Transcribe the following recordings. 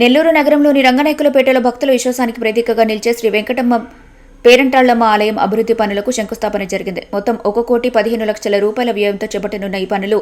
నెల్లూరు నగరంలోని రంగనాయకులపేటలో భక్తుల విశ్వాసానికి ప్రతీకగా నిలిచే శ్రీ వెంకటమ్మ పేరంటాళ్ళమ్మ ఆలయం అభివృద్ధి పనులకు శంకుస్థాపన జరిగింది. మొత్తం ఒక కోటి పదిహేను లక్షల రూపాయల వ్యయంతో చేపట్టనున్న ఈ పనులు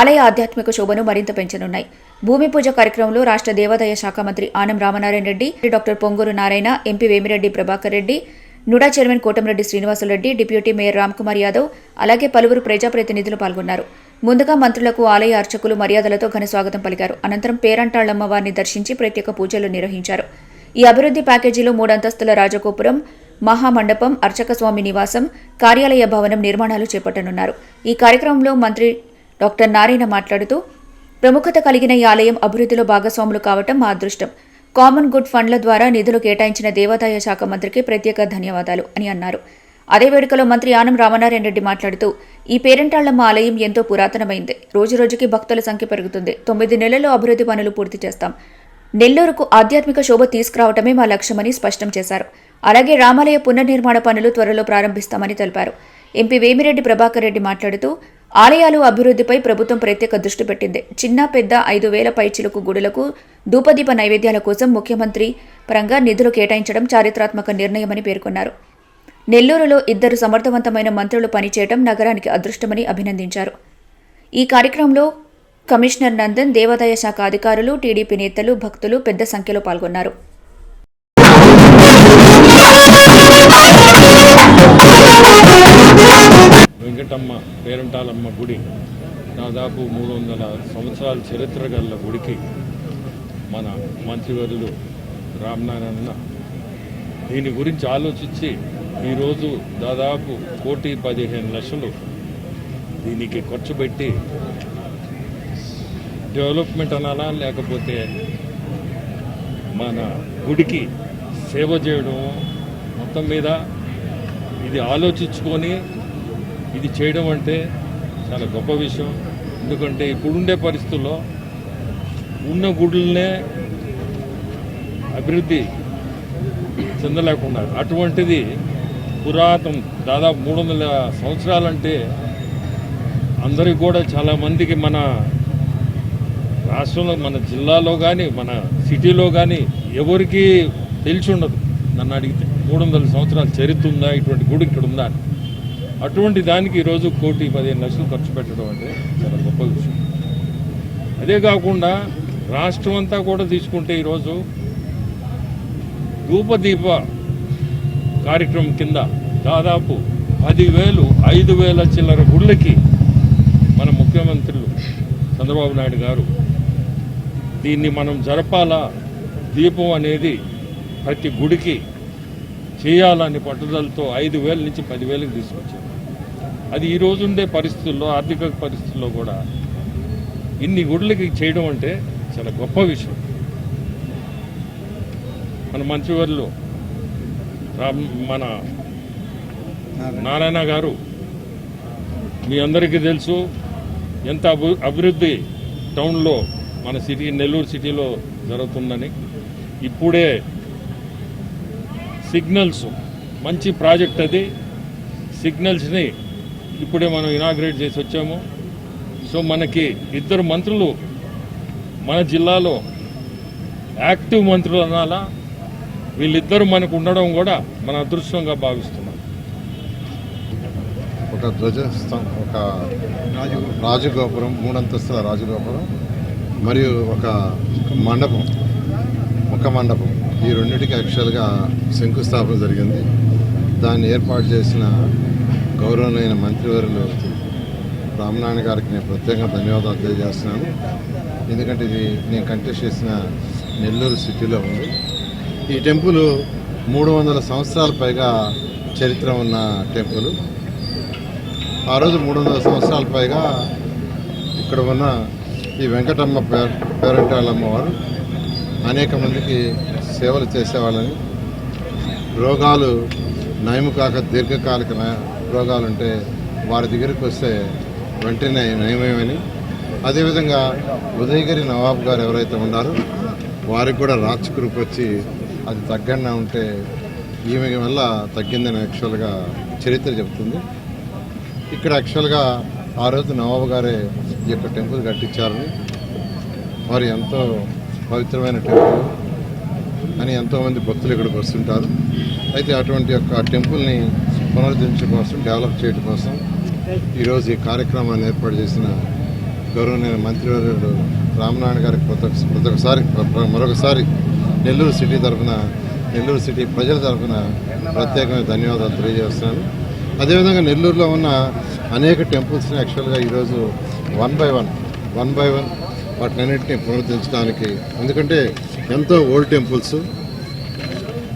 ఆలయ ఆధ్యాత్మిక శోభను మరింత పెంచనున్నాయి. భూమి పూజ కార్యక్రమంలో రాష్ట్ర దేవాదాయ శాఖ మంత్రి Anam Ramanarayana Reddy doctor Ponguru Narayana MP Vemireddy Prabhakar Reddy NUDA chairman Kotamreddy Srinivasulareddy deputy mayor Ramkumar Yadav అలాగే పలువురు ప్రజాప్రతినిధులు పాల్గొన్నారు. ముందుగా మంత్రులకు ఆలయ అర్చకులు మర్యాదలతో ఘన స్వాగతం పలికారు. అనంతరం పేరంటాళ్ళమ్మ వారిని దర్శించి ప్రత్యేక పూజలు నిర్వహించారు. ఈ అభివృద్ధి ప్యాకేజీలో మూడంతస్తుల రాజగోపురం మహామండపం అర్చక స్వామి నివాసం కార్యాలయ భవనం నిర్మాణాలు చేపట్టనున్నారు. ఈ కార్యక్రమంలో మంత్రి డాక్టర్ నారాయణ మాట్లాడుతూ ప్రముఖత కలిగిన ఈ ఆలయం అభివృద్ధిలో భాగస్వాములు కావటం మా అదృష్టం. కామన్ గుడ్ ఫండ్ల ద్వారా నిధులు కేటాయించిన దేవాదాయ శాఖ మంత్రికి ప్రత్యేక ధన్యవాదాలు అని అన్నారు. అదే వేడుకలో మంత్రి ఆనం రామనారాయణ రెడ్డి మాట్లాడుతూ ఈ పేరంటాళ్ళమ్మ ఆలయం ఎంతో పురాతనమైంది. రోజురోజుకి భక్తుల సంఖ్య పెరుగుతుంది. తొమ్మిది నెలల్లో అభివృద్ధి పనులు పూర్తి చేస్తాం. నెల్లూరుకు ఆధ్యాత్మిక శోభ తీసుకురావటమే మా లక్ష్యమని స్పష్టం చేశారు. అలాగే రామాలయ పునర్నిర్మాణ పనులు త్వరలో ప్రారంభిస్తామని తెలిపారు. ఎంపీ వేమిరెడ్డి ప్రభాకర్ రెడ్డి మాట్లాడుతూ ఆలయాలు అభివృద్ధిపై ప్రభుత్వం ప్రత్యేక దృష్టి పెట్టింది. చిన్న పెద్ద ఐదు వేల పైచిలకు గుడులకు ధూపదీప నైవేద్యాల కోసం ముఖ్యమంత్రి పరంగా నిధులు కేటాయించడం చారిత్రాత్మక నిర్ణయమని పేర్కొన్నారు. నెల్లూరులో ఇద్దరు సమర్థవంతమైన మంత్రులు పనిచేయడం నగరానికి అదృష్టమని అభినందించారు. ఈ కార్యక్రమంలో కమిషనర్ నందన్ దేవాదాయ శాఖ అధికారులు టీడీపీ నేతలు భక్తులు పెద్ద సంఖ్యలో పాల్గొన్నారు. వెంకటమ్మ పేరంటాలమ్మ గుడి దాదాపు మూడు వందల సంవత్సరాల చరిత్ర గల గుడికి మన మంత్రివర్యులు రామనారాయణ దీని గురించి ఆలోచించి ఈరోజు దాదాపు కోటి పదిహేను లక్షలు దీనికి ఖర్చు పెట్టి డెవలప్మెంట్ అనాలా లేకపోతే మన గుడికి సేవ చేయడం మొత్తం మీద ఇది ఆలోచించుకొని ఇది చేయడం అంటే చాలా గొప్ప విషయం. ఎందుకంటే ఇప్పుడుండే పరిస్థితుల్లో ఉన్న గుడులనే అభివృద్ధి చెందలేకుండా అటువంటిది పురాతనం దాదాపు మూడు వందల సంవత్సరాలంటే అందరికి కూడా చాలామందికి మన రాష్ట్రంలో మన జిల్లాలో కానీ మన సిటీలో కానీ ఎవరికి తెలిసి ఉండదు నన్ను అడిగితే మూడు వందల సంవత్సరాల చరిత్ర ఉందా? ఇటువంటి గుడి ఇక్కడ ఉందా అని. అటువంటి దానికి ఈరోజు కోటి పదిహేను లక్షలు ఖర్చు పెట్టడం అంటే చాలా గొప్ప విషయం. అదే కాకుండా రాష్ట్రం అంతా కూడా తీసుకుంటే ఈరోజు ధూపదీప కార్యక్రమం కింద దాదాపు పదివేలు ఐదు వేల చిల్లర గుళ్ళకి మన ముఖ్యమంత్రులు చంద్రబాబు నాయుడు గారు దీన్ని మనం జరపాలా దీపం అనేది ప్రతి గుడికి చేయాలని పట్టుదలతో ఐదు వేల నుంచి పదివేలకు తీసుకొచ్చారు అది ఈ రోజుండే పరిస్థితుల్లో ఆర్థిక పరిస్థితుల్లో కూడా ఇన్ని గుడ్లకి చేయడం అంటే చాలా గొప్ప విషయం. మన మంత్రివర్యులు మన నారాయణ గారు మీ అందరికీ తెలుసు ఎంత అభివృద్ధి టౌన్లో మన సిటీ నెల్లూరు సిటీలో జరుగుతుందని. ఇప్పుడే సిగ్నల్స్ మంచి ప్రాజెక్ట్ అది. సిగ్నల్స్ని ఇప్పుడే మనం ఇనాగ్రేట్ చేసి వచ్చాము. సో మనకి ఇద్దరు మంత్రులు మన జిల్లాలో యాక్టివ్ మంత్రులు అనాలా వీళ్ళిద్దరూ మనకు ఉండడం కూడా మన అదృష్టంగా భావిస్తున్నాం. ఒక ధ్వజ ఒక రాజగోపురం మూడంతస్తుల రాజగోపురం మరియు ఒక మండపం ముఖ మండపం. ఈ రెండింటికి యాక్చువల్గా శంకుస్థాపన జరిగింది. దాన్ని ఏర్పాటు చేసిన గౌరవమైన మంత్రివర్యులు రామనారాయణ గారికి నేను ప్రత్యేకంగా ధన్యవాదాలు తెలియజేస్తున్నాను. ఎందుకంటే ఇది నేను కంటెస్ట్ చేసిన నెల్లూరు సిటీలో ఉంది. ఈ టెంపుల్ మూడు వందల సంవత్సరాల పైగా చరిత్ర ఉన్న టెంపుల్. ఆ రోజు మూడు వందల సంవత్సరాల పైగా ఇక్కడ ఉన్న ఈ వెంకటమ్మ పేర పేరంటాళ్ళమ్మ వారు అనేక మందికి సేవలు చేసేవాళ్ళని. రోగాలు నయము కాక దీర్ఘకాలిక రోగాలు ఉంటే వారి దగ్గరికి వస్తే వెంటనే నయమేమని అదేవిధంగా ఉదయగిరి నవాబ్ గారు ఎవరైతే ఉన్నారో వారికి కూడా రాచకురుపు వచ్చి అది తగ్గన్నా ఉంటే ఈమె వల్ల తగ్గిందని యాక్చువల్గా చరిత్ర చెబుతుంది. ఇక్కడ యాక్చువల్గా ఆ రోజు నవాబు గారే ఈ యొక్క టెంపుల్ కట్టించారని వారు ఎంతో పవిత్రమైన టెంపుల్ అని ఎంతోమంది భక్తులు ఇక్కడికి వస్తుంటారు. అయితే అటువంటి యొక్క టెంపుల్ని పునరుద్ధరించడం కోసం డెవలప్ చేయడం కోసం ఈరోజు ఈ కార్యక్రమాన్ని ఏర్పాటు చేసిన గౌరవనీయ మంత్రివర్యుడు రామనారాయణ గారికి ప్రతి ప్రతి మరొకసారి నెల్లూరు సిటీ తరఫున నెల్లూరు సిటీ ప్రజల తరఫున ప్రత్యేకమైన ధన్యవాదాలు తెలియజేస్తున్నాను. అదేవిధంగా నెల్లూరులో ఉన్న అనేక టెంపుల్స్ని యాక్చువల్గా ఈరోజు one by one one by one వాటినన్నింటినీ పునరుద్ధరించడానికి ఎందుకంటే ఎంతో ఓల్డ్ టెంపుల్స్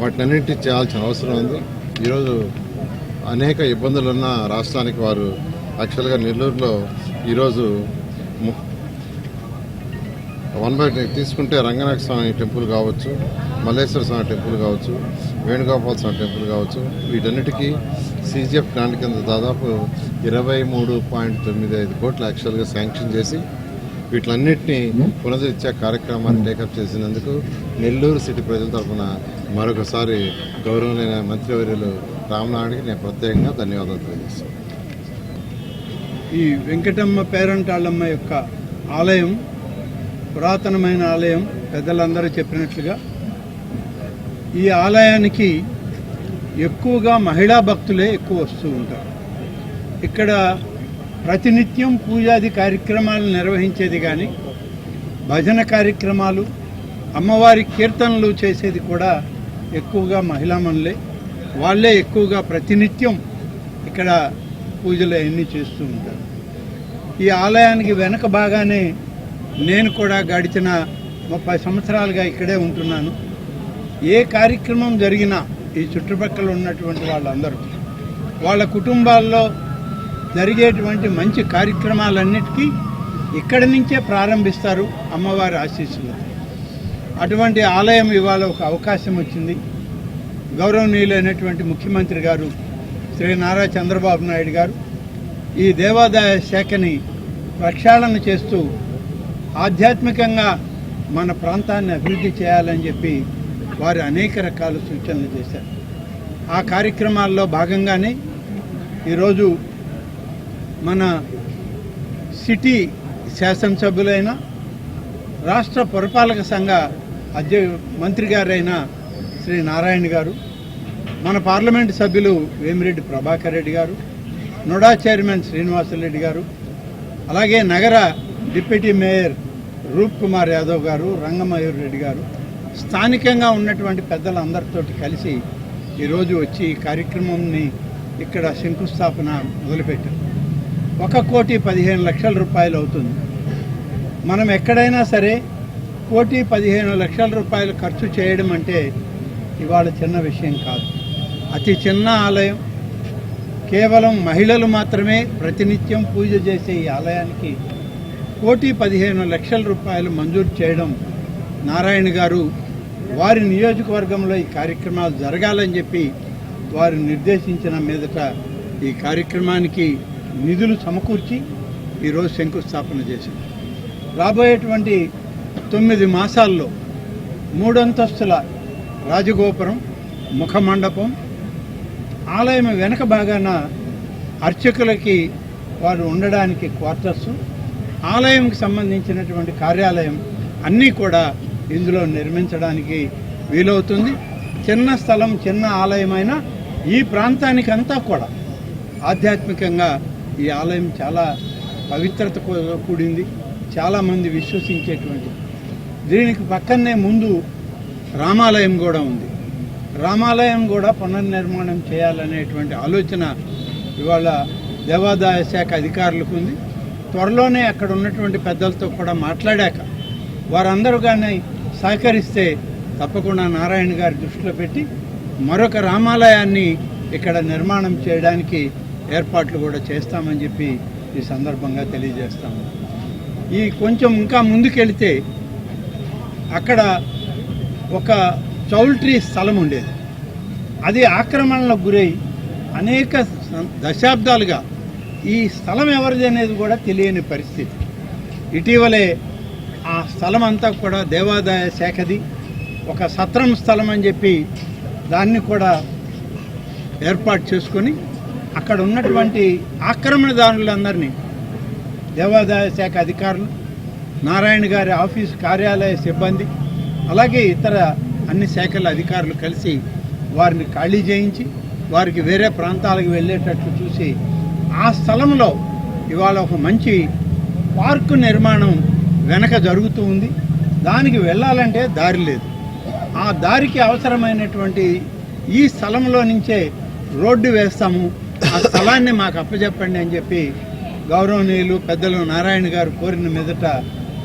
వాటినన్నింటినీ చేయాల్సిన అవసరం ఉంది. ఈరోజు అనేక ఇబ్బందులు ఉన్న రాష్ట్రానికి వారు యాక్చువల్గా నెల్లూరులో ఈరోజు వన్ బై తీసుకుంటే రంగనాథ స్వామి టెంపుల్ కావచ్చు మల్లేశ్వర స్వామి టెంపుల్ కావచ్చు వేణుగోపాల స్వామి టెంపుల్ కావచ్చు వీటన్నిటికీ సీజీఎఫ్ గ్రాంట్ కింద దాదాపు ఇరవై మూడు పాయింట్ తొమ్మిది ఐదు కోట్లు యాక్చువల్గా శాంక్షన్ చేసి వీటిలన్నింటినీ పునరుద్ధరించే కార్యక్రమాన్ని టేకప్ చేసినందుకు నెల్లూరు సిటీ ప్రజల తరఫున మరొకసారి గౌరవమైన మంత్రివర్యులు రామనాయుడికి నేను ప్రత్యేకంగా ధన్యవాదాలు తెలియజేస్తాను ఈ వెంకటమ్మ పేరంటాళ్ళమ్మ యొక్క ఆలయం పురాతనమైన ఆలయం పెద్దలందరూ చెప్పినట్లుగా ఈ ఆలయానికి ఎక్కువగా మహిళా భక్తులే ఎక్కువ వస్తూ ఉంటారు. ఇక్కడ ప్రతినిత్యం పూజాది కార్యక్రమాలు నిర్వహించేది కానీ భజన కార్యక్రమాలు అమ్మవారి కీర్తనలు చేసేది కూడా ఎక్కువగా మహిళామణులే వాళ్ళే ఎక్కువగా ప్రతినిత్యం ఇక్కడ పూజలు అవన్నీ చేస్తూ ఉంటారు. ఈ ఆలయానికి వెనక బాగానే నేను కూడా గడిచిన ముప్పై సంవత్సరాలుగా ఇక్కడే ఉంటున్నాను. ఏ కార్యక్రమం జరిగినా ఈ చుట్టుపక్కల ఉన్నటువంటి వాళ్ళందరూ వాళ్ళ కుటుంబాల్లో జరిగేటువంటి మంచి కార్యక్రమాలన్నిటికీ ఇక్కడి నుంచే ప్రారంభిస్తారు అమ్మవారి ఆశీస్సులు. అటువంటి ఆలయం ఇవాళ ఒక అవకాశం వచ్చింది. గౌరవనీయులైనటువంటి ముఖ్యమంత్రి గారు శ్రీ నారా చంద్రబాబు నాయుడు గారు ఈ దేవాదాయ శాఖని ప్రక్షాళన చేస్తూ ఆధ్యాత్మికంగా మన ప్రాంతాన్ని అభివృద్ధి చేయాలని చెప్పి వారు అనేక రకాల సూచనలు చేశారు. ఆ కార్యక్రమాల్లో భాగంగానే ఈరోజు మన సిటీ శాసనసభ్యులైన రాష్ట్ర పురపాలక సంఘ అధ్య మంత్రి గారైన శ్రీ నారాయణ గారు మన పార్లమెంట్ సభ్యులు వేమిరెడ్డి ప్రభాకర్ రెడ్డి గారు నోడా చైర్మన్ శ్రీనివాసరెడ్డి గారు అలాగే నగర డిప్యూటీ మేయర్ రూప్ కుమార్ యాదవ్ గారు రంగమయూర్ రెడ్డి గారు స్థానికంగా ఉన్నటువంటి పెద్దలందరితోటి కలిసి ఈరోజు వచ్చి ఈ కార్యక్రమంని ఇక్కడ శంకుస్థాపన మొదలుపెట్టారు. ఒక కోటి పదిహేను లక్షల రూపాయలు అవుతుంది. మనం ఎక్కడైనా సరే కోటి పదిహేను లక్షల రూపాయలు ఖర్చు చేయడం అంటే ఇవాళ చిన్న విషయం కాదు. అతి చిన్న ఆలయం. కేవలం మహిళలు మాత్రమే ప్రతినిత్యం పూజ చేసే ఈ ఆలయానికి కోటి పదిహేను లక్షల రూపాయలు మంజూరు చేయడం నారాయణ గారు వారి నియోజకవర్గంలో ఈ కార్యక్రమాలు జరగాలని చెప్పి వారు నిర్దేశించిన మీదట ఈ కార్యక్రమానికి నిధులు సమకూర్చి ఈరోజు శంకుస్థాపన చేశారు. రాబోయేటువంటి తొమ్మిది మాసాల్లో మూడంతస్తుల రాజగోపురం ముఖమండపం ఆలయం వెనక భాగాన అర్చకులకి వారు ఉండడానికి క్వార్టర్స్ ఆలయంకి సంబంధించినటువంటి కార్యాలయం అన్నీ కూడా ఇందులో నిర్మించడానికి వీలవుతుంది. చిన్న స్థలం చిన్న ఆలయమైన ఈ ప్రాంతానికంతా కూడా ఆధ్యాత్మికంగా ఈ ఆలయం చాలా పవిత్రత కూడింది. చాలామంది విశ్వసించేటువంటి. దీనికి పక్కనే ముందు రామాలయం కూడా ఉంది. రామాలయం కూడా పునర్నిర్మాణం చేయాలనేటువంటి ఆలోచన ఇవాళ దేవాదాయ శాఖ అధికారులకు ఉంది. త్వరలోనే అక్కడ ఉన్నటువంటి పెద్దలతో కూడా మాట్లాడాక వారందరూ కానీ సహకరిస్తే తప్పకుండా నారాయణ గారి దృష్టిలో పెట్టి మరొక రామాలయాన్ని ఇక్కడ నిర్మాణం చేయడానికి ఏర్పాట్లు కూడా చేస్తామని చెప్పి ఈ సందర్భంగా తెలియజేస్తాము. ఈ కొంచెం ఇంకా ముందుకెళ్తే అక్కడ ఒక చౌల్ట్రీ స్థలం ఉండేది. అది ఆక్రమణలకు గురై అనేక దశాబ్దాలుగా ఈ స్థలం ఎవరిది అనేది కూడా తెలియని పరిస్థితి. ఇటీవలే ఆ స్థలం అంతా కూడా దేవాదాయ శాఖది. ఒక సత్రం స్థలం అని చెప్పి దాన్ని కూడా ఏర్పాటు చేసుకొని అక్కడ ఉన్నటువంటి ఆక్రమణదారులందరినీ దేవాదాయ శాఖ అధికారులు నారాయణ గారి ఆఫీసు కార్యాలయ సిబ్బంది అలాగే ఇతర అన్ని శాఖల అధికారులు కలిసి వారిని ఖాళీ చేయించి వారికి వేరే ప్రాంతాలకు వెళ్ళేటట్లు చూసి ఆ స్థలంలో ఇవాళ ఒక మంచి పార్కు నిర్మాణం వెనక జరుగుతూ ఉంది. దానికి వెళ్ళాలంటే దారి లేదు. ఆ దారికి అవసరమైనటువంటి ఈ స్థలంలో నుంచే రోడ్డు వేస్తాము. ఆ స్థలాన్ని మాకు అప్పచెప్పండి అని చెప్పి గౌరవనీయులు పెద్దలు నారాయణ గారు కోరిన మీదట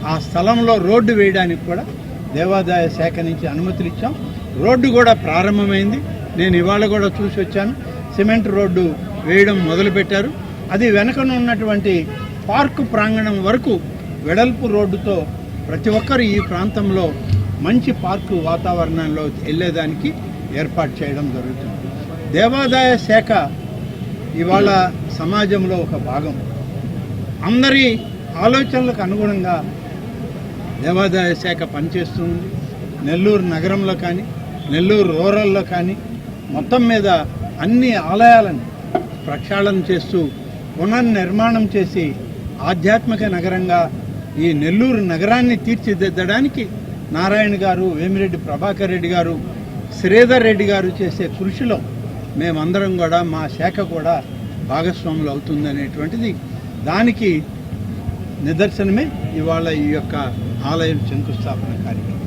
ఆ స్థలంలో రోడ్డు వేయడానికి కూడా దేవాదాయ శాఖ నుంచి అనుమతులు ఇచ్చాం. రోడ్డు కూడా ప్రారంభమైంది. నేను ఇవాళ కూడా చూసి వచ్చాను. సిమెంట్ రోడ్డు వేయడం మొదలుపెట్టారు. అది వెనకన ఉన్నటువంటి పార్కు ప్రాంగణం వరకు వెడల్పు రోడ్డుతో ప్రతి ఒక్కరు ఈ ప్రాంతంలో మంచి పార్కు వాతావరణంలో వెళ్ళేదానికి ఏర్పాటు చేయడం జరుగుతుంది. దేవాదాయ శాఖ ఇవాళ సమాజంలో ఒక భాగం. అందరి ఆలోచనలకు అనుగుణంగా దేవాదాయ శాఖ పనిచేస్తుంది. నెల్లూరు నగరంలో కానీ నెల్లూరు రూరల్లో కానీ మొత్తం మీద అన్ని ఆలయాలను ప్రక్షాళన చేస్తూ పునర్నిర్మాణం చేసి ఆధ్యాత్మిక నగరంగా ఈ నెల్లూరు నగరాన్ని తీర్చిదిద్దడానికి నారాయణ గారు వేమిరెడ్డి ప్రభాకర్ రెడ్డి గారు శ్రీధర్ రెడ్డి గారు చేసే కృషిలో మేమందరం కూడా మా శాఖ కూడా భాగస్వాములు అవుతుందనేటువంటిది దానికి నిదర్శనమే ఇవాళ ఈ యొక్క ఆలయం శంకుస్థాపన కార్యక్రమం.